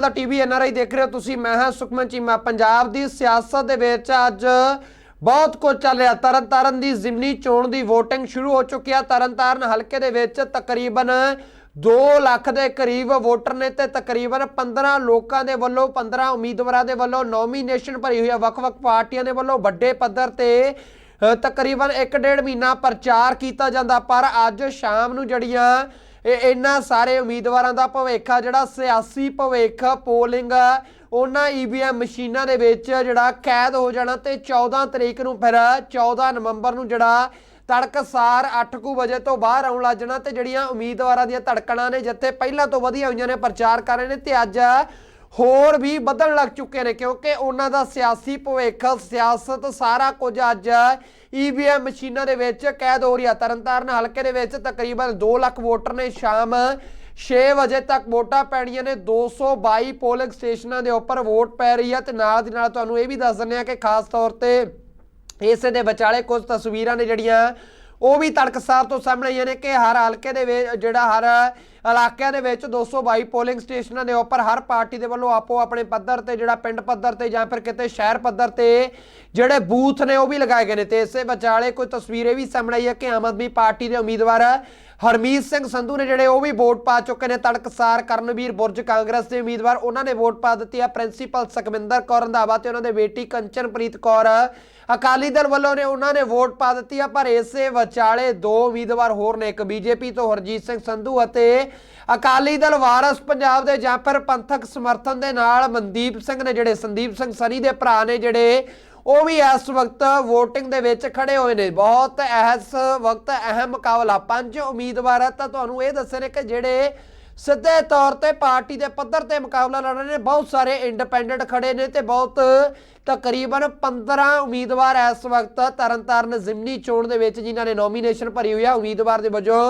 ਦਾ TV NRI ਦੇਖ ਰਹੇ ਹੋ ਤੁਸੀਂ। ਮੈਂ ਹਾਂ ਸੁਖਮਨ ਚੀਮਾ। ਪੰਜਾਬ ਦੀ ਸਿਆਸਤ ਦੇ ਵਿੱਚ ਅੱਜ ਬਹੁਤ ਕੁਝ ਚੱਲ ਰਿਹਾ। ਤਰਨਤਾਰਨ ਦੀ ਜ਼ਿਮਨੀ ਚੋਣ ਦੀ VOTING ਸ਼ੁਰੂ ਹੋ ਚੁੱਕੀ ਆ। ਤਰਨਤਾਰਨ ਹਲਕੇ ਦੇ ਵਿੱਚ ਤਕਰੀਬਨ 2 ਲੱਖ ਦੇ ਕਰੀਬ ਵੋਟਰ ਨੇ ਤੇ ਤਕਰੀਬਨ 15 ਲੋਕਾਂ ਦੇ ਵੱਲੋਂ 15 ਉਮੀਦਵਾਰਾਂ ਦੇ ਵੱਲੋਂ ਨੋਮੀਨੇਸ਼ਨ ਭਰੀ ਹੋਈ ਆ। ਵੱਖ-ਵੱਖ ਪਾਰਟੀਆਂ ਦੇ ਵੱਲੋਂ ਵੱਡੇ ਪੱਧਰ ਤੇ ਅ, ਤਕਰੀਬਨ 1.5 ਮਹੀਨਾ ਪ੍ਰਚਾਰ ਕੀਤਾ ਜਾਂਦਾ। ਪਰ ਅੱਜ ਸ਼ਾਮ ਨੂੰ ਜੜੀਆਂ ਇਹ ਇਹਨਾਂ ਸਾਰੇ ਉਮੀਦਵਾਰਾਂ ਦਾ ਭਵਿੱਖ ਆ ਜਿਹੜਾ ਸਿਆਸੀ ਭਵਿੱਖ ਪੋਲਿੰਗ ਆ, ਉਹਨਾਂ ਈਵੀਐਮ ਮਸ਼ੀਨਾਂ ਦੇ ਵਿੱਚ ਜਿਹੜਾ ਕੈਦ ਹੋ ਜਾਣਾ ਤੇ 14 ਤਰੀਕ ਨੂੰ ਫਿਰ 14 ਨਵੰਬਰ ਨੂੰ ਜਿਹੜਾ ਤੜਕਸਾਰ 8:00 ਵਜੇ ਤੋਂ ਬਾਹਰ ਆਉਣ ਲੱਗ ਜਾਣਾ ਤੇ ਜਿਹੜੀਆਂ ਉਮੀਦਵਾਰਾਂ ਦੀਆਂ ਧੜਕਣਾਂ ਨੇ ਜਿੱਥੇ ਪਹਿਲਾਂ ਤੋਂ ਵਧੀਆ ਹੋਈਆਂ ਨੇ ਪ੍ਰਚਾਰ ਕਰ ਰਹੇ ਨੇ ਤੇ ਅੱਜ ਹੋਰ ਵੀ ਵਧਣ ਲੱਗ ਚੁੱਕੇ ਨੇ ਕਿਉਂਕਿ ਉਹਨਾਂ ਦਾ ਸਿਆਸੀ ਭਵਿੱਖ, ਸਿਆਸਤ ਸਾਰਾ ਕੁਝ ਅੱਜ ਈਵੀਐਮ ਮਸ਼ੀਨਾਂ ਦੇ ਵਿੱਚ ਕੈਦ ਹੋ ਰਹੀ। ਆ ਤਰਨਤਾਰਨ ਹਲਕੇ ਦੇ ਵਿੱਚ ਤਕਰੀਬਨ 2 ਲੱਖ ਵੋਟਰ ਨੇ ਸ਼ਾਮ 6 ਵਜੇ ਤੱਕ ਵੋਟਾਂ ਪੈਣੀਆਂ ਨੇ। 222 ਪੋਲਿੰਗ ਸਟੇਸ਼ਨਾਂ ਦੇ ਉੱਪਰ ਵੋਟ ਪੈ ਰਹੀ ਹੈ ਤੇ ਨਾਲ ਦੀ ਨਾਲ ਤੁਹਾਨੂੰ ਇਹ ਵੀ ਦੱਸ ਦਿੰਦੇ ਆ ਕਿ ਖਾਸ ਤੌਰ ਤੇ ਇਸੇ ਦੇ ਵਿਚਾਲੇ ਕੁਝ ਤਸਵੀਰਾਂ ਨੇ ਜਿਹੜੀਆਂ ਉਹ ਵੀ ਤੜਕਸਾਰ ਤੋਂ ਸਾਹਮਣੇ ਆਈਆਂ ਨੇ ਕਿ ਹਰ ਹਲਕੇ ਦੇ ਵਿੱਚ, ਜਿਹੜਾ ਹਰ ਇਲਾਕਿਆਂ ਦੇ ਵਿੱਚ 222 ਪੋਲਿੰਗ ਸਟੇਸ਼ਨਾਂ ਦੇ ਉੱਪਰ ਹਰ ਪਾਰਟੀ ਦੇ ਵੱਲੋਂ ਆਪੋ ਆਪਣੇ ਪੱਧਰ ਤੇ, ਜਿਹੜਾ ਪਿੰਡ ਪੱਧਰ ਤੇ ਜਾਂ ਫਿਰ ਕਿਤੇ ਸ਼ਹਿਰ ਪੱਧਰ ਤੇ ਜਿਹੜੇ ਬੂਥ ਨੇ ਉਹ ਵੀ ਲਗਾਏ ਗਏ ਨੇ ਤੇ ਇਸੇ ਵਿਚਾਲੇ ਕੋਈ ਤਸਵੀਰ ਇਹ ਵੀ ਸਾਹਮਣੇ ਆਈ ਹੈ ਕਿ ਆਮ ਆਦਮੀ ਪਾਰਟੀ ਦੇ ਉਮੀਦਵਾਰ ਹਰਮੀਤ ਸਿੰਘ ਸੰਧੂ ਨੇ ਜਿਹੜੇ ਉਹ ਵੀ ਵੋਟ ਪਾ ਚੁੱਕੇ ਨੇ ਤੜਕਸਾਰ ਕਰਨਵੀਰ ਬੁਰਜ ਕਾਂਗਰਸ ਦੇ ਉਮੀਦਵਾਰ, ਉਹਨਾਂ ਨੇ ਵੋਟ ਪਾ ਦਿੱਤੀ ਆ ਪ੍ਰਿੰਸੀਪਲ ਸੁਖਵਿੰਦਰ ਕੌਰ ਰੰਧਾਵਾ ਤੇ ਉਹਨਾਂ ਦੇ ਬੇਟੀ ਕੰਚਨਪ੍ਰੀਤ ਕੌਰ। ਅਕਾਲੀ ਦਲ ਵੱਲੋਂ ਨੇ ਉਹਨਾਂ ਨੇ ਵੋਟ ਪਾ ਦਿੱਤੀ ਆ ਪਰ ਇਸੇ ਵਿਚਾਲੇ ਦੋ ਉਮੀਦਵਾਰ ਹੋਰ ਨੇ, ਇੱਕ ਬੀਜੇਪੀ ਤੋਂ ਹਰਜੀਤ ਸਿੰਘ ਸੰਧੂ ਅਤੇ ਅਕਾਲੀ ਦਲ ਵਾਰਸ ਪੰਜਾਬ ਦੇ ਜਾਂ ਫਿਰ ਪੰਥਕ ਸਮਰਥਨ ਦੇ ਨਾਲ ਮਨਦੀਪ ਸਿੰਘ ਨੇ, ਜਿਹੜੇ ਸੰਦੀਪ ਸਿੰਘ ਸਨੀ ਦੇ ਭਰਾ ਨੇ, ਜਿਹੜੇ ਉਹ ਵੀ ਇਸ ਵਕਤ VOTING ਦੇ ਵਿੱਚ ਖੜੇ ਹੋਏ ਨੇ। ਬਹੁਤ ਇਸ ਵਕਤ, ਅਹਿਮ ਮੁਕਾਬਲਾ। ਪੰਜ ਉਮੀਦਵਾਰ ਆ ਤਾਂ ਤੁਹਾਨੂੰ ਇਹ ਦੱਸੇ ਨੇ ਕਿ ਜਿਹੜੇ ਸਿੱਧੇ ਤੌਰ ਤੇ ਪਾਰਟੀ ਦੇ ਪੱਧਰ ਤੇ ਮੁਕਾਬਲਾ ਲੜ ਰਹੇ ਨੇ, ਬਹੁਤ ਸਾਰੇ ਇੰਡੀਪੈਂਡੈਂਟ ਖੜੇ ਨੇ ਤੇ ਬਹੁਤ ਤਕਰੀਬਨ 15 ਉਮੀਦਵਾਰ ਇਸ ਵਕਤ ਤਰਨਤਾਰਨ ਜ਼ਿਮਨੀ ਚੋਣ ਦੇ ਵਿੱਚ ਜਿਨ੍ਹਾਂ ਨੇ ਨੋਮੀਨੇਸ਼ਨ ਭਰੀ ਹੋਈ ਆ, ਉਮੀਦਵਾਰ ਦੇ ਵਜੋਂ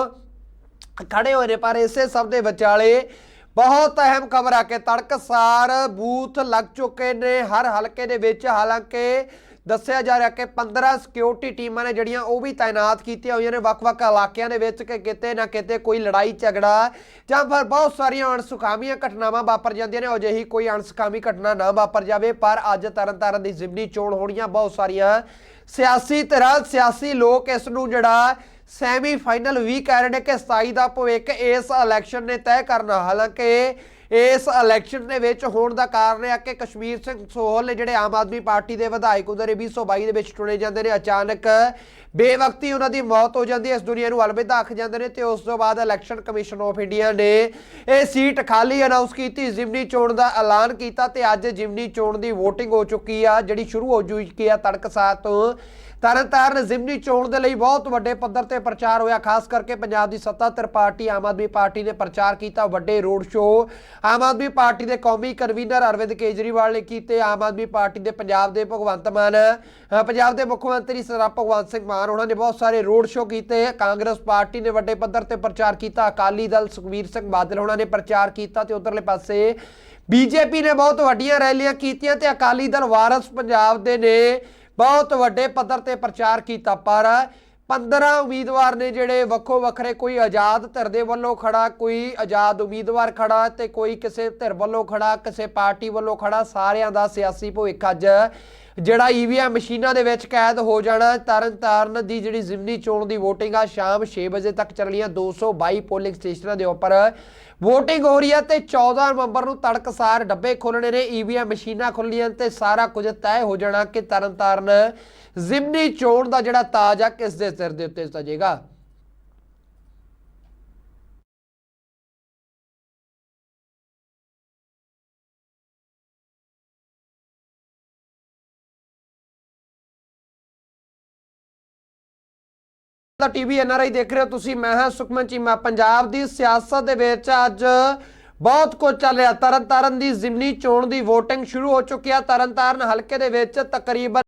ਖੜੇ ਹੋਏ ਨੇ। ਪਰ ਇਸੇ ਸਭ ਦੇ ਵਿਚਾਲੇ ਬਹੁਤ ਅਹਿਮ ਖਬਰ ਆ ਕਿ ਤੜਕਸਾਰ ਬੂਥ ਲੱਗ ਚੁੱਕੇ ਨੇ, ਹਰ ਹਲਕੇ ਦੇ ਵਿੱਚ। ਹਾਲਾਂਕਿ ਦੱਸਿਆ ਜਾ ਰਿਹਾ ਕਿ 15 ਸਿਕਿਉਰਿਟੀ ਟੀਮਾਂ ਨੇ ਜਿਹੜੀਆਂ ਉਹ ਵੀ ਤਾਇਨਾਤ ਕੀਤੀਆਂ ਹੋਈਆਂ ਨੇ ਵੱਖ-ਵੱਖ ਇਲਾਕਿਆਂ ਦੇ ਵਿੱਚ ਕਿ ਕਿਤੇ ਨਾ ਕਿਤੇ ਕੋਈ ਲੜਾਈ, ਝਗੜਾ ਜਾਂ ਫਿਰ ਬਹੁਤ ਸਾਰੀਆਂ ਅਣਸੁਖਾਵੀਆਂ ਘਟਨਾਵਾਂ ਵਾਪਰ ਜਾਂਦੀਆਂ ਨੇ। ਅਜਿਹੀ ਕੋਈ ਅਣਸੁਖਾਵੀ ਘਟਨਾ ਨਾ ਵਾਪਰ ਜਾਵੇ, ਪਰ ਅੱਜ ਤਰਨਤਾਰਨ ਦੀ ਜ਼ਿਮਨੀ ਚੋਣ ਹੋਣੀਆਂ ਬਹੁਤ ਸਾਰੀਆਂ ਸਿਆਸੀ ਤਰ੍ਹਾਂ ਸਿਆਸੀ ਲੋਕ ਇਸ ਨੂੰ ਜਿਹੜਾ ਸੈਮੀ ਫਾਈਨਲ ਵੀ ਕਹਿ ਰਹੇ ਨੇ ਕਿ 27 ਦਾ ਭਵਿੱਖ ਇਸ ਇਲੈਕਸ਼ਨ ਨੇ ਤੈਅ ਕਰਨਾ। ਹਾਲਾਂਕਿ ਇਸ ਇਲੈਕਸ਼ਨ ਦੇ ਵਿੱਚ ਹੋਣ ਦਾ ਕਾਰਨ ਇਹ ਹੈ ਕਿ ਕਸ਼ਮੀਰ ਸਿੰਘ ਸੋਹਲ ਨੇ ਜਿਹੜੇ ਆਮ ਆਦਮੀ ਪਾਰਟੀ ਦੇ ਵਿਧਾਇਕ ਉਧਰੇ 2022 ਦੇ ਵਿੱਚ ਚੁਣੇ ਜਾਂਦੇ ਨੇ। ਅਚਾਨਕ ਬੇਵਕਤੀ ਉਹਨਾਂ ਦੀ ਮੌਤ ਹੋ ਜਾਂਦੀ ਹੈ, ਇਸ ਦੁਨੀਆ ਨੂੰ ਅਲਵਿਦਾ ਆਖ ਜਾਂਦੇ ਨੇ ਤੇ ਉਸ ਤੋਂ ਬਾਅਦ ਇਲੈਕਸ਼ਨ ਕਮਿਸ਼ਨ ਆਫ ਇੰਡੀਆ ਨੇ ਇਹ ਸੀਟ ਖਾਲੀ ਅਨਾਉਂਸ ਕੀਤੀ, ਜਿਮਨੀ ਚੋਣ ਦਾ ਐਲਾਨ ਕੀਤਾ ਤੇ ਅੱਜ ਜਿਮਨੀ ਚੋਣ ਦੀ VOTING ਹੋ ਚੁੱਕੀ ਆ, ਜਿਹੜੀ ਸ਼ੁਰੂ ਹੋ ਚੁੱਕੀ ਆ ਤੜਕਸਾਰ ਤੋਂ ਤਰਨਤਾਰਨ ਜ਼ਿਮਨੀ ਚੋਣ ਦੇ ਲਈ ਬਹੁਤ ਵੱਡੇ ਪੱਧਰ ਤੇ ਪ੍ਰਚਾਰ ਹੋਇਆ, ਖਾਸ ਕਰਕੇ ਪੰਜਾਬ ਦੀ ਸੱਤਾਧਰ ਪਾਰਟੀ, ਆਮ ਆਦਮੀ ਪਾਰਟੀ ਨੇ ਪ੍ਰਚਾਰ ਕੀਤਾ ਵੱਡੇ road show. Aam Aadmi party ਦੇ ਕੌਮੀ ਕਨਵੀਨਰ ਅਰਵਿੰਦ ਕੇਜਰੀਵਾਲ ਨੇ ਕੀਤੇ, ਆਮ ਆਦਮੀ ਪਾਰਟੀ ਦੇ ਪੰਜਾਬ ਦੇ ਭਗਵੰਤ ਮਾਨ ਪੰਜਾਬ ਦੇ ਮੁੱਖ ਮੰਤਰੀ ਸਰਦਾਰ ਭਗਵੰਤ ਸਿੰਘ ਮਾਨ, ਉਹਨਾਂ ਨੇ ਬਹੁਤ ਸਾਰੇ ਰੋਡ ਸ਼ੋਅ ਕੀਤੇ, ਕਾਂਗਰਸ ਪਾਰਟੀ ਨੇ ਵੱਡੇ ਪੱਧਰ ਤੇ ਪ੍ਰਚਾਰ ਕੀਤਾ, ਅਕਾਲੀ ਦਲ ਸੁਖਬੀਰ ਸਿੰਘ ਬਾਦਲ ਉਹਨਾਂ ਨੇ ਪ੍ਰਚਾਰ ਕੀਤਾ ਤੇ ਉਧਰਲੇ ਪਾਸੇ ਬੀਜੇਪੀ ਨੇ ਬਹੁਤ ਵੱਡੀਆਂ ਰੈਲੀਆਂ ਕੀਤੀਆਂ ਤੇ ਅਕਾਲੀ ਦਲ ਵਾਰਸ ਪੰਜਾਬ ਦੇ ਨੇ ਬਹੁਤ ਵੱਡੇ ਪੱਧਰ ਤੇ ਪ੍ਰਚਾਰ ਕੀਤਾ, ਪਰ 15 ਉਮੀਦਵਾਰ ਨੇ ਜਿਹੜੇ ਵੱਖੋ ਵੱਖਰੇ ਕੋਈ ਆਜ਼ਾਦ ਧਿਰ ਦੇ ਵੱਲੋਂ ਖੜਾ, ਕੋਈ ਆਜ਼ਾਦ ਉਮੀਦਵਾਰ ਖੜਾ ਤੇ ਕੋਈ ਕਿਸੇ ਧਿਰ ਵੱਲੋਂ ਖੜਾ, ਕਿਸੇ ਪਾਰਟੀ ਵੱਲੋਂ ਖੜਾ, ਸਾਰਿਆਂ ਦਾ ਸਿਆਸੀ ਭਵਿੱਖ ਅੱਜ ਜਿਹੜਾ ਈਵੀਐਮ ਮਸ਼ੀਨਾਂ ਦੇ ਵਿੱਚ ਕੈਦ ਹੋ ਜਾਣਾ ਤਰਨਤਾਰਨ ਦੀ ਜਿਹੜੀ ਜ਼ਿਮਨੀ ਚੋਣ ਦੀ VOTING ਆ, ਸ਼ਾਮ 6 ਵਜੇ ਤੱਕ ਚੱਲਣੀ ਆ 222 ਪੋਲਿੰਗ ਸਟੇਸ਼ਨਾਂ ਦੇ ਉੱਪਰ। VOTING ਹੋ ਰਹੀ ਹੈ ਤੇ 14 ਨਵੰਬਰ ਨੂੰ ਤੜਕਸਾਰ ਡੱਬੇ ਖੋਲਣੇ ਨੇ ਈਵੀਐਮ ਮਸ਼ੀਨਾਂ ਖੁੱਲੀਆਂ ਤੇ ਸਾਰਾ ਕੁਝ ਤੈਅ ਹੋ ਜਾਣਾ ਕਿ ਤਰਨਤਾਰਨ ਜ਼ਿਮਨੀ ਚੋਣ ਦਾ ਜਿਹੜਾ ਤਾਜ ਆ, ਕਿਸ ਦੇ ਸਿਰ ਦੇ ਉੱਤੇ ਸਜੇਗਾ? ਦਾ ਟੀਵੀ ਐਨਆਰਆਈ ਦੇਖ ਰਹੇ ਹੋ ਤੁਸੀਂ। ਮੈਂ ਹਾਂ ਸੁਖਮਨ ਚੀਮਾ ਪੰਜਾਬ ਦੀ ਸਿਆਸਤ ਦੇ ਵਿੱਚ ਅੱਜ ਬਹੁਤ ਕੁਝ ਚੱਲ ਰਿਹਾ। ਤਰਨਤਾਰਨ ਦੀ ਜ਼ਿਮਨੀ ਚੋਣ ਦੀ VOTING ਸ਼ੁਰੂ ਹੋ ਚੁੱਕੀ ਹੈ ਤਰਨਤਾਰਨ ਹਲਕੇ ਦੇ ਵਿੱਚ ਤਕਰੀਬਨ